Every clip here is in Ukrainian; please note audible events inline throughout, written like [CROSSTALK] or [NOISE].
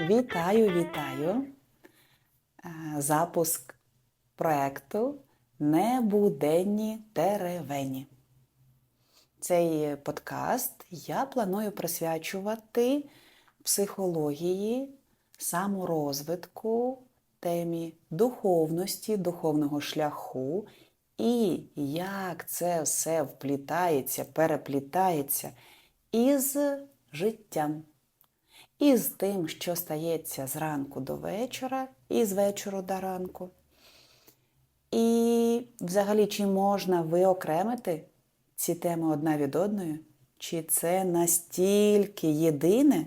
Вітаю, вітаю! Е, Запуск проекту Небуденні теревені. Цей подкаст я планую присвячувати психології, саморозвитку, темі духовності, духовного шляху і як це все вплітається, переплітається із життям і з тим, що стається зранку до вечора, і з вечора до ранку. І взагалі, чи можна виокремити ці теми одна від одної? Чи це настільки єдине?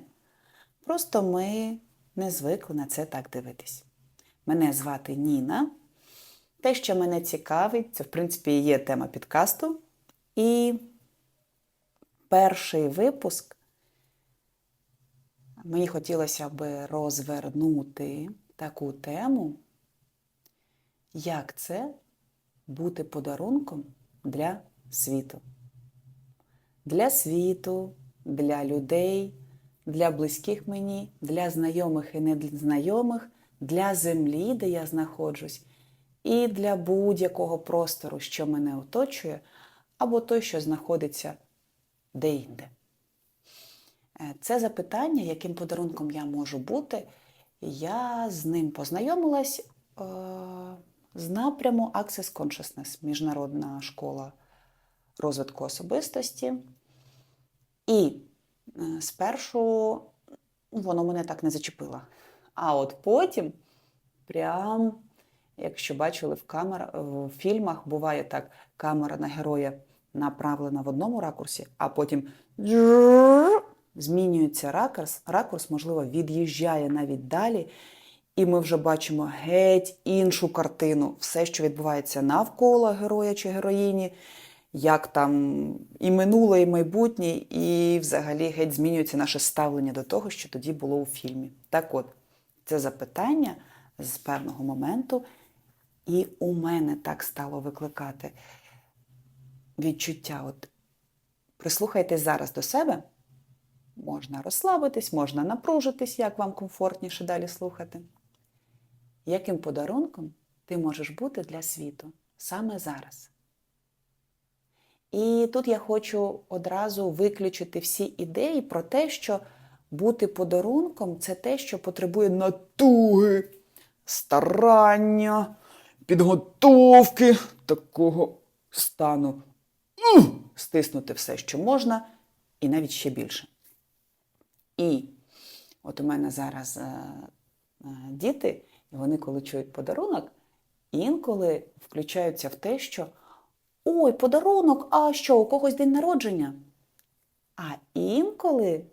Просто ми не звикли на це так дивитись. Мене звати Ніна. Те, що мене цікавить, це, в принципі, є тема підкасту. І перший випуск мені хотілося б розвернути таку тему, як це бути подарунком для світу. Для світу, для людей, для близьких мені, для знайомих і незнайомих, для землі, де я знаходжусь, і для будь-якого простору, що мене оточує, або той, що знаходиться де-інде. Е, Це запитання, яким подарунком я можу бути, я з ним познайомилась е, з напряму Access Consciousness, Міжнародна школа розвитку особистості. І е, спершу воно мене так не зачепило. А от потім, прям, якщо бачили в, камер, в фільмах, буває так, камера на героя направлена в одному ракурсі, а потім змінюється ракурс, ракурс, можливо, від'їжджає навіть далі, і ми вже бачимо геть іншу картину, все, що відбувається навколо героя чи героїні, як там і минуле, і майбутнє, і взагалі геть змінюється наше ставлення до того, що тоді було у фільмі. Так от, це запитання з певного моменту, і у мене так стало викликати відчуття. От прислухайтесь зараз до себе. Можна розслабитись, можна напружитись, як вам комфортніше далі слухати. Яким подарунком ти можеш бути для світу саме зараз? І тут я хочу одразу виключити всі ідеї про те, що бути подарунком це те, що потребує натуги, старання, підготовки такого стану. Стиснути все, що можна, і навіть ще більше. І от у мене зараз е, е, діти, і вони, коли чують подарунок, інколи включаються в те, що ой, подарунок, а що, у когось день народження? А інколи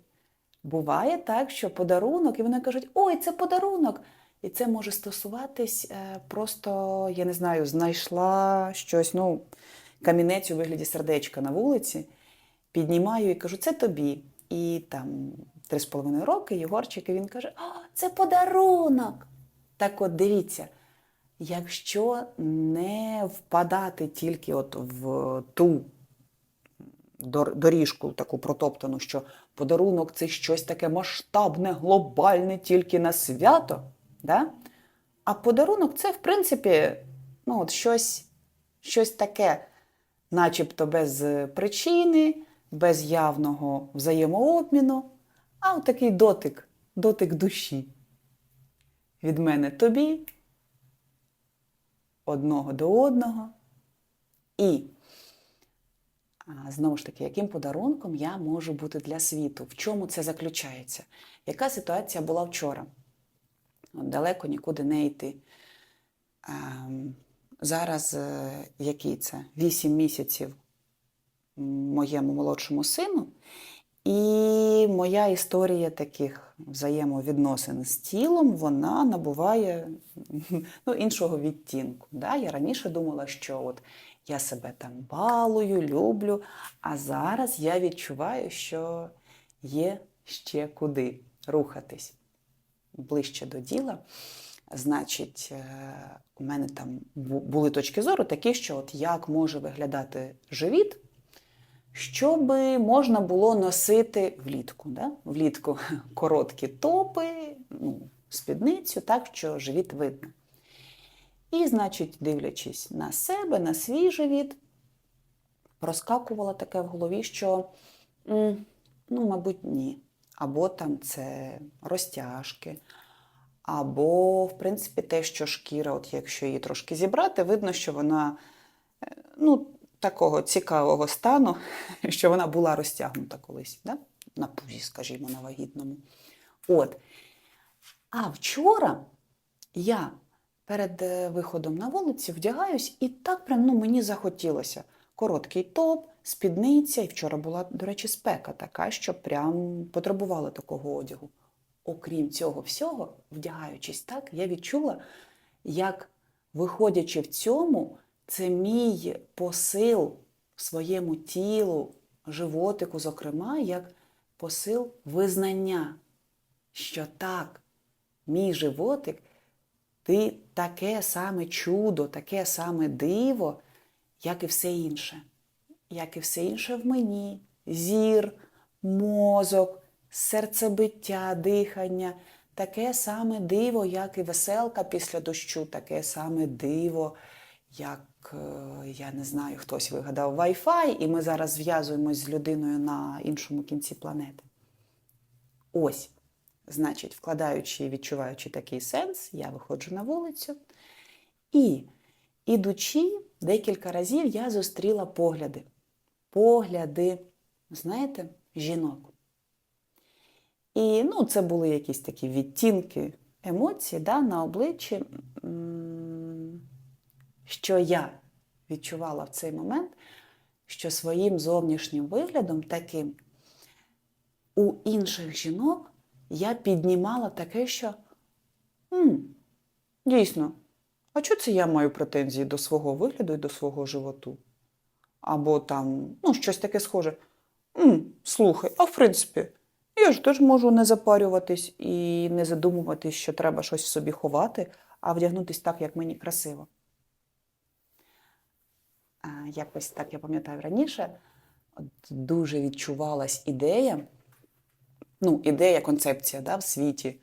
буває так, що подарунок, і вони кажуть, ой, це подарунок. І це може стосуватись е, просто, я не знаю, знайшла щось, ну, камінець у вигляді сердечка на вулиці, піднімаю і кажу, це тобі. І там три з половиною роки Єгорчик, і він каже: О, це подарунок. Так от дивіться, якщо не впадати тільки от в ту доріжку таку протоптану, що подарунок це щось таке масштабне, глобальне, тільки на свято. Да? А подарунок це, в принципі, ну, от щось, щось таке, начебто без причини, без явного взаємообміну, а от такий дотик, дотик душі. Від мене тобі, одного до одного. І знову ж таки, яким подарунком я можу бути для світу? В чому це заключається? Яка ситуація була вчора? Далеко нікуди не йти. А, зараз е, який це? Вісім місяців моєму молодшому сину. І моя історія таких взаємовідносин з тілом вона набуває [LAUGHS] ну, іншого відтінку. Да? Я раніше думала, що от я себе там балую, люблю, а зараз я відчуваю, що є ще куди рухатись ближче до діла. Значить, е, у мене там були точки зору такі, що от як може виглядати живіт щоб можна було носити влітку. Да? Влітку [LAUGHS] короткі топи, ну, спідницю, так що живіт видно. І, значить, дивлячись на себе, на свій живіт, проскакувало таке в голові, що ну, мабуть, ні. Або там це розтяжки, або, в принципі, те, що шкіра, от якщо її трошки зібрати, видно, що вона е, ну, такого цікавого стану, [LAUGHS] що вона була розтягнута колись, да? на пузі, скажімо, на вагітному. От. А вчора я перед е, виходом на вулицю вдягаюсь, і так прям ну, мені захотілося. Короткий топ, спідниця, і вчора була, до речі, спека така, що прям потребувала такого одягу. Окрім цього всього, вдягаючись так, я відчула, як, виходячи в цьому, це мій посил своєму тілу, животику, зокрема, як посил визнання, що так, мій животик, ти таке саме чудо, таке саме диво, як і все інше. Як і все інше в мені, зір, мозок, серцебиття, дихання, таке саме диво, як і веселка після дощу, таке саме диво, як, я не знаю, хтось вигадав Wi-Fi, і ми зараз зв'язуємось з людиною на іншому кінці планети. Ось, значить, вкладаючи і відчуваючи такий сенс, я виходжу на вулицю. І, ідучи, декілька разів я зустріла погляди. Погляди, знаєте, жінок. І ну, це були якісь такі відтінки емоцій да, на обличчі, що я відчувала в цей момент, що своїм зовнішнім виглядом таким у інших жінок я піднімала таке, що «М, дійсно, а чого це я маю претензії до свого вигляду і до свого животу? Або там, ну, щось таке схоже. «М, слухай, а в принципі, я ж теж можу не запарюватись і не задумуватись, що треба щось в собі ховати, а вдягнутись так, як мені красиво. Якось так я пам'ятаю раніше, дуже відчувалась ідея, ну, ідея, концепція да, в світі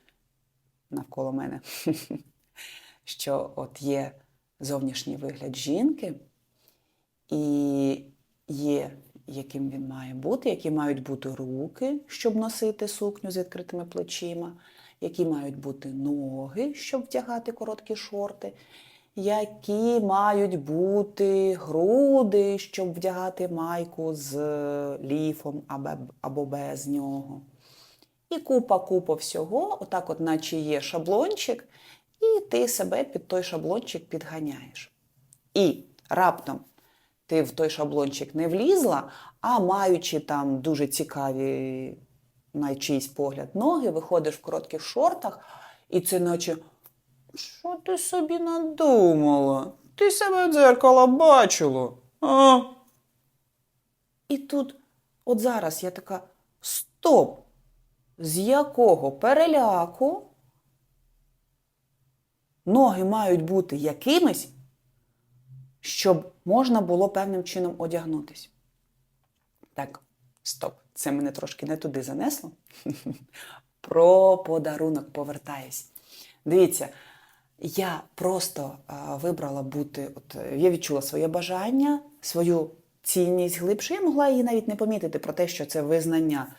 навколо мене, [LAUGHS] що от є зовнішній вигляд жінки, і є, яким він має бути, які мають бути руки, щоб носити сукню з відкритими плечима, які мають бути ноги, щоб вдягати короткі шорти, які мають бути груди, щоб вдягати майку з ліфом або- або без нього. І купа-купа всього, отак, от, наче є шаблончик, і ти себе під той шаблончик підганяєш. І раптом ти в той шаблончик не влізла, а маючи там дуже цікаві, на чийсь погляд, ноги, виходиш в коротких шортах, і це наче. Що ти собі надумала? Ти себе в дзеркало бачила. А? І тут, от зараз я така: стоп! З якого переляку ноги мають бути якимись, щоб можна було певним чином одягнутись. Так, стоп, це мене трошки не туди занесло. [LAUGHS] Про подарунок повертаюсь. Дивіться, я просто вибрала бути, от я відчула своє бажання, свою цінність глибше. Я могла її навіть не помітити про те, що це визнання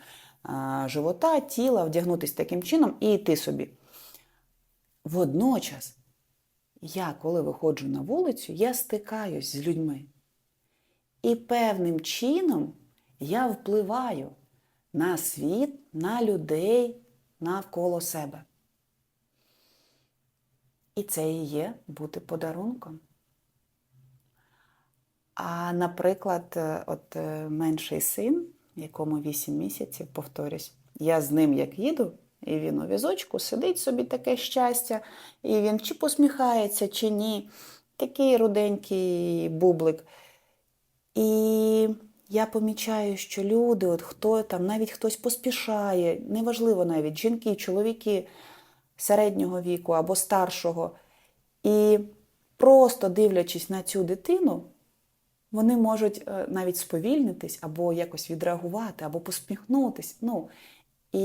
живота, тіла, вдягнутися таким чином і йти собі. Водночас, я, коли виходжу на вулицю, я стикаюсь з людьми. І певним чином я впливаю на світ, на людей навколо себе. І це і є бути подарунком. А, наприклад, е, от е, менший син, якому 8 місяців, повторюсь, я з ним як їду, і він у візочку сидить собі таке щастя, і він чи посміхається, чи ні. Такий руденький бублик. І я помічаю, що люди, от хто там, навіть хтось поспішає, неважливо навіть жінки, чоловіки середнього віку або старшого. І просто дивлячись на цю дитину, вони можуть е, навіть сповільнитись або якось відреагувати, або посміхнутись. Ну, і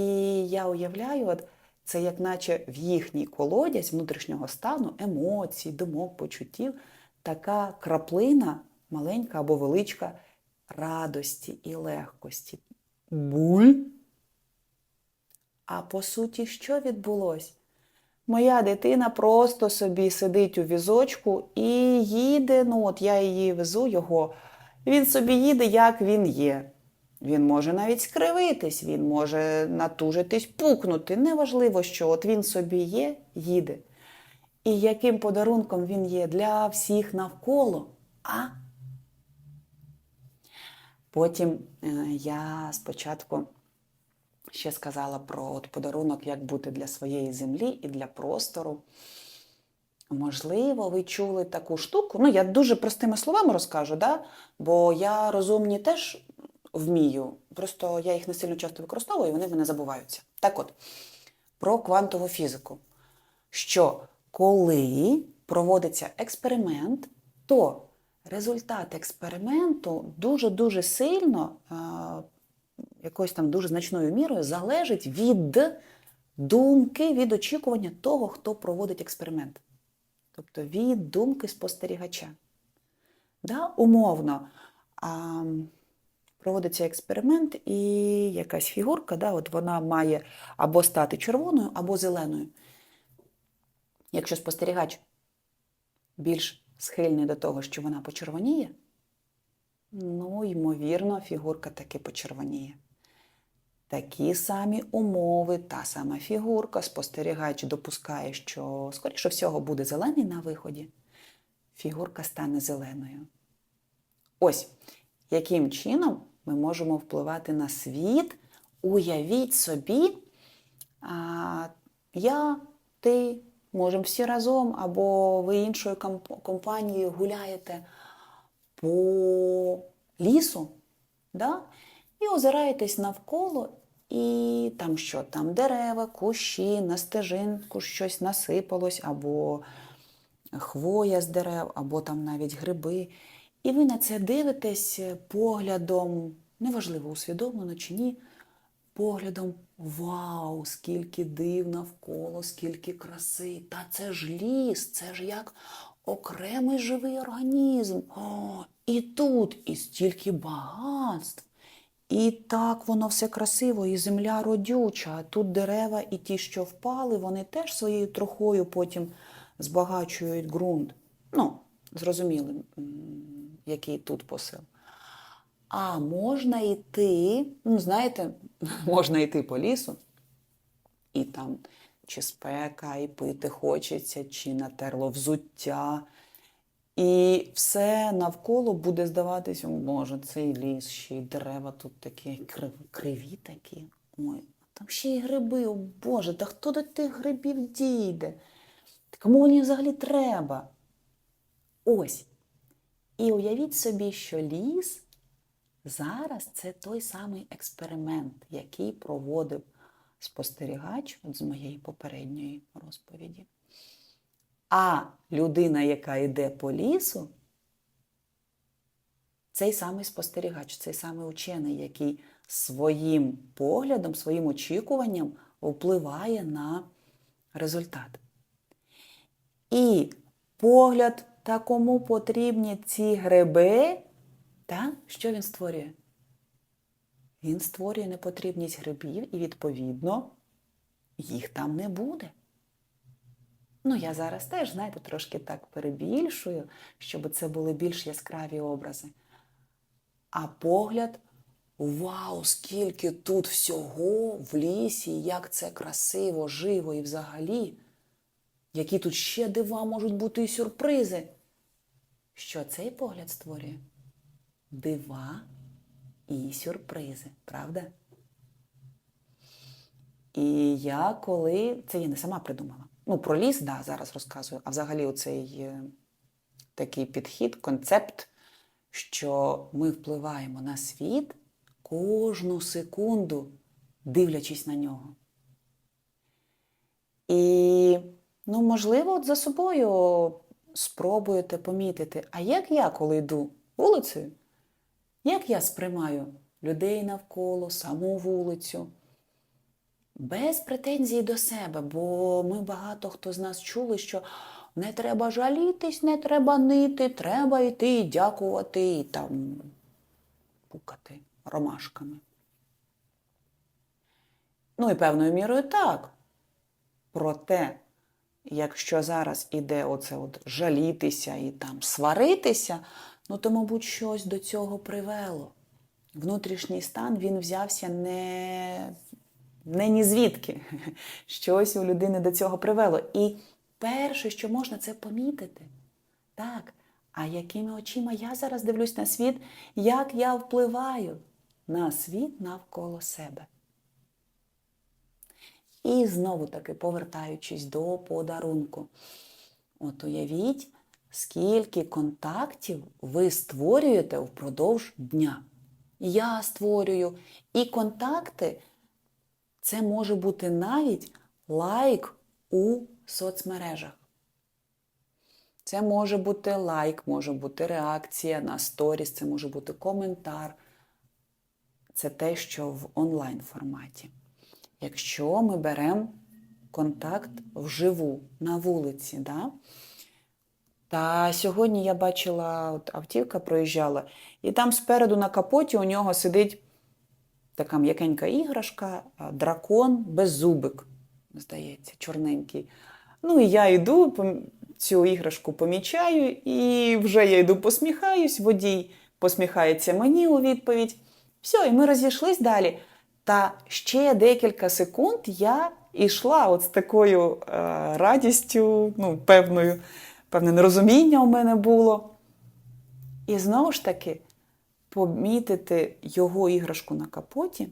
я уявляю, от це як наче в їхній колодязь внутрішнього стану, емоцій, думок, почуттів, така краплина, маленька або величка радості і легкості. Буль. А по суті, що відбулося? Моя дитина просто собі сидить у візочку і їде. Ну, от я її везу його. Він собі їде, як він є. Він може навіть скривитись, він може натужитись, пукнути. Неважливо, що от він собі є, їде. І яким подарунком він є для всіх навколо. А? Потім е, я спочатку ще сказала про от подарунок, як бути для своєї землі і для простору. Можливо, ви чули таку штуку. Ну, я дуже простими словами розкажу, да? бо я розумні теж вмію. Просто я їх не сильно часто використовую, і вони в мене забуваються. Так от, про квантову фізику. Що коли проводиться експеримент, то результат експерименту дуже-дуже сильно, е, якоюсь там дуже значною мірою, залежить від думки, від очікування того, хто проводить експеримент. Тобто від думки спостерігача. Да, умовно а, проводиться експеримент, і якась фігурка, да, от вона має або стати червоною, або зеленою. Якщо спостерігач більш схильний до того, що вона почервоніє, ну, ймовірно, фігурка таки почервоніє. Такі самі умови, та сама фігурка, спостерігач допускає, що, скоріше всього, буде зелений на виході, фігурка стане зеленою. Ось яким чином ми можемо впливати на світ. Уявіть собі, а, я, ти, можемо всі разом, або ви іншою компанією гуляєте по лісу, да? і озираєтесь навколо, і там що? Там дерева, кущі, на стежинку щось насипалось, або хвоя з дерев, або там навіть гриби. І ви на це дивитесь поглядом, неважливо, усвідомлено чи ні, поглядом вау, скільки див навколо, скільки краси. Та це ж ліс, це ж як окремий живий організм. О, і тут і стільки багатств. І так воно все красиво, і земля родюча, тут дерева і ті, що впали, вони теж своєю трохою потім збагачують ґрунт. Ну, зрозуміли, який тут посил. А можна йти, ну, знаєте, [LAUGHS] можна йти по лісу, і там чи спека, і пити хочеться, чи натерло взуття. І все навколо буде здаватися, «О, Боже, цей ліс, ще й дерева тут такі криві такі. Ой, там ще й гриби, о Боже, та хто до тих грибів дійде? Кому вони взагалі треба? Ось. І уявіть собі, що ліс зараз це той самий експеримент, який проводив спостерігач от з моєї попередньої розповіді. А людина, яка йде по лісу, цей самий спостерігач, цей самий учений, який своїм поглядом, своїм очікуванням впливає на результат. І погляд, та кому потрібні ці гриби, та, що він створює? Він створює непотрібність грибів і, відповідно, їх там не буде. Ну, я зараз теж, знаєте, трошки так перебільшую, щоб це були більш яскраві образи. А погляд, вау, скільки тут всього в лісі, як це красиво, живо і взагалі, які тут ще дива можуть бути і сюрпризи. Що цей погляд створює? Дива і сюрпризи, правда? І я коли це я не сама придумала. Ну, про ліс, да, зараз розказую, а взагалі оцей е, такий підхід, концепт, що ми впливаємо на світ кожну секунду, дивлячись на нього. І, ну, можливо, от за собою спробуєте помітити, а як я, коли йду вулицею, як я сприймаю людей навколо, саму вулицю? Без претензій до себе, бо ми багато хто з нас чули, що не треба жалітись, не треба нити, треба йти і дякувати і там пукати ромашками. Ну і певною мірою так. Проте, якщо зараз іде оце от жалітися і там сваритися, ну то, мабуть, щось до цього привело. Внутрішній стан він взявся не, не ні звідки. Щось у людини до цього привело. І перше, що можна, це помітити. Так, а якими очима я зараз дивлюсь на світ, як я впливаю на світ навколо себе. І знову таки, повертаючись до подарунку. От уявіть, скільки контактів ви створюєте впродовж дня. Я створюю. І контакти це може бути навіть лайк у соцмережах. Це може бути лайк, може бути реакція на сторіс, це може бути коментар. Це те, що в онлайн форматі. Якщо ми беремо контакт вживу на вулиці, да? та сьогодні я бачила, от автівка проїжджала, і там спереду на капоті у нього сидить така м'якенька іграшка, дракон беззубик, здається, чорненький. Ну і я йду, цю іграшку помічаю, і вже я йду посміхаюсь, водій посміхається мені у відповідь. Все, і ми розійшлись далі. Та ще декілька секунд я йшла от з такою е, радістю, ну, певною, певне нерозуміння у мене було. І знову ж таки, помітити його іграшку на капоті,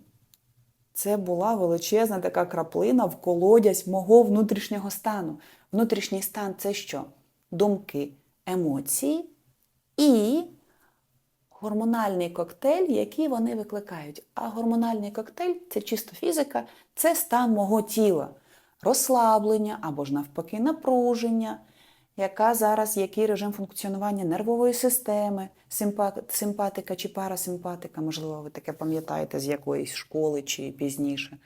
це була величезна така краплина в колодязь мого внутрішнього стану. Внутрішній стан це що? Думки, емоції і гормональний коктейль, який вони викликають. А гормональний коктейль це чисто фізика, це стан мого тіла, розслаблення або ж навпаки напруження, яка зараз, який режим функціонування нервової системи, симпатика чи парасимпатика, можливо, ви таке пам'ятаєте з якоїсь школи чи пізніше.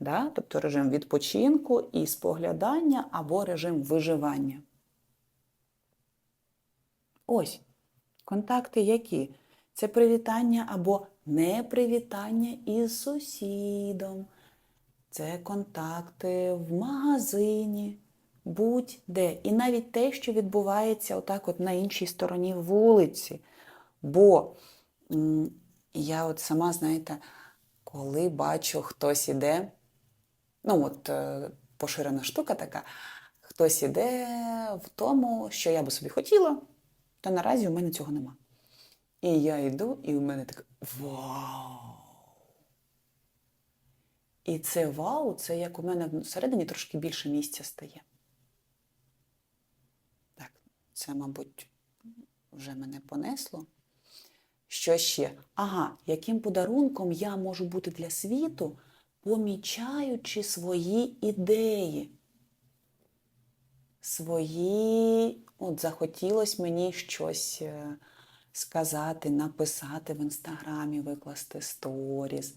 Да? Тобто режим відпочинку і споглядання або режим виживання. Ось контакти які? Це привітання або непривітання із сусідом. Це контакти в магазині, будь-де. І навіть те, що відбувається отак от на іншій стороні вулиці. Бо я от сама, знаєте, коли бачу, хтось іде, ну от е, поширена штука така, хтось іде в тому, що я би собі хотіла, то наразі у мене цього нема. І я йду, і у мене так вау! І це вау, це як у мене всередині трошки більше місця стає. Це, мабуть, вже мене понесло. Що ще? Ага, яким подарунком я можу бути для світу, помічаючи свої ідеї. Свої, от захотілося мені щось е, сказати, написати в інстаграмі, викласти сторіс.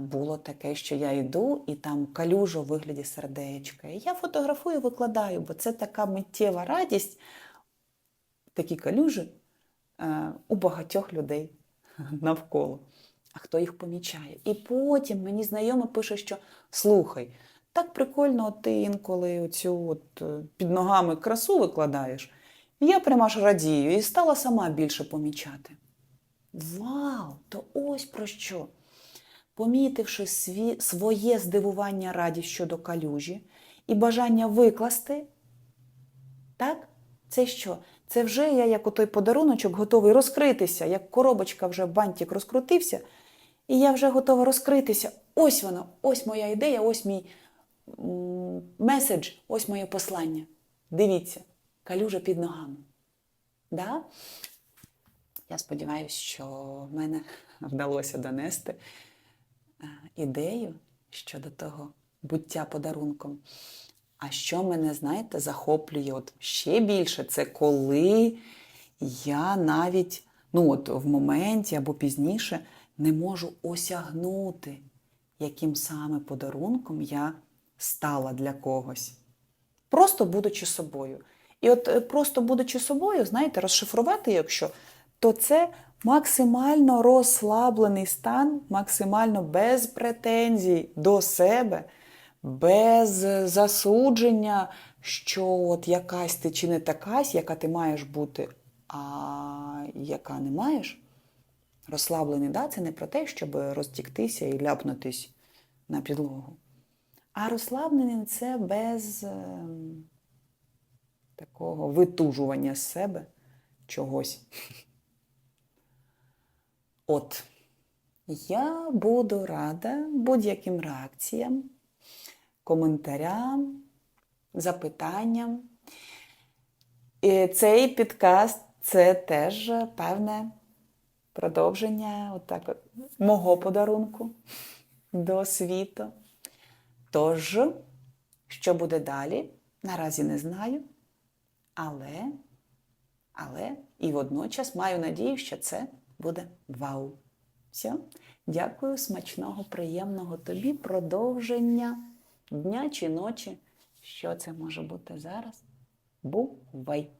Було таке, що я йду і там калюжа у вигляді сердечка. І я фотографую, викладаю, бо це така миттєва радість, такі калюжі е, у багатьох людей [LAUGHS] навколо. А хто їх помічає? І потім мені знайома пише, що слухай, так прикольно, ти інколи оцю от е, під ногами красу викладаєш. І Я прямо аж радію і стала сама більше помічати. Вау! То ось про що. Помітивши сві, своє здивування радість щодо калюжі і бажання викласти, так? Це що? Це вже я, як у той подаруночок, готовий розкритися, як коробочка вже бантик розкрутився, і я вже готова розкритися. Ось воно, ось моя ідея, ось мій меседж, ось моє послання. Дивіться, калюжа під ногами. Да? Я сподіваюся, що в мене [LAUGHS] вдалося донести ідею щодо того буття подарунком. А що мене, знаєте, захоплює от ще більше, це коли я навіть ну от в моменті або пізніше не можу осягнути яким саме подарунком я стала для когось. Просто будучи собою. І от е, просто будучи собою, знаєте, розшифрувати, якщо, то це максимально розслаблений стан, максимально без претензій до себе, без засудження, що от якась ти чи не такась, яка ти маєш бути, а яка не маєш. Розслаблений, да, це не про те, щоб розтіктися і ляпнутись на підлогу. А розслаблений це без ем, такого витужування з себе чогось. От, я буду рада будь-яким реакціям, коментарям, запитанням. І цей підкаст це теж певне продовження отак от, мого подарунку до світу. Тож, що буде далі, наразі не знаю. Але, але і водночас маю надію, що це буде вау. Все. Дякую, смачного, приємного тобі продовження дня чи ночі. Що це може бути зараз? Бувай!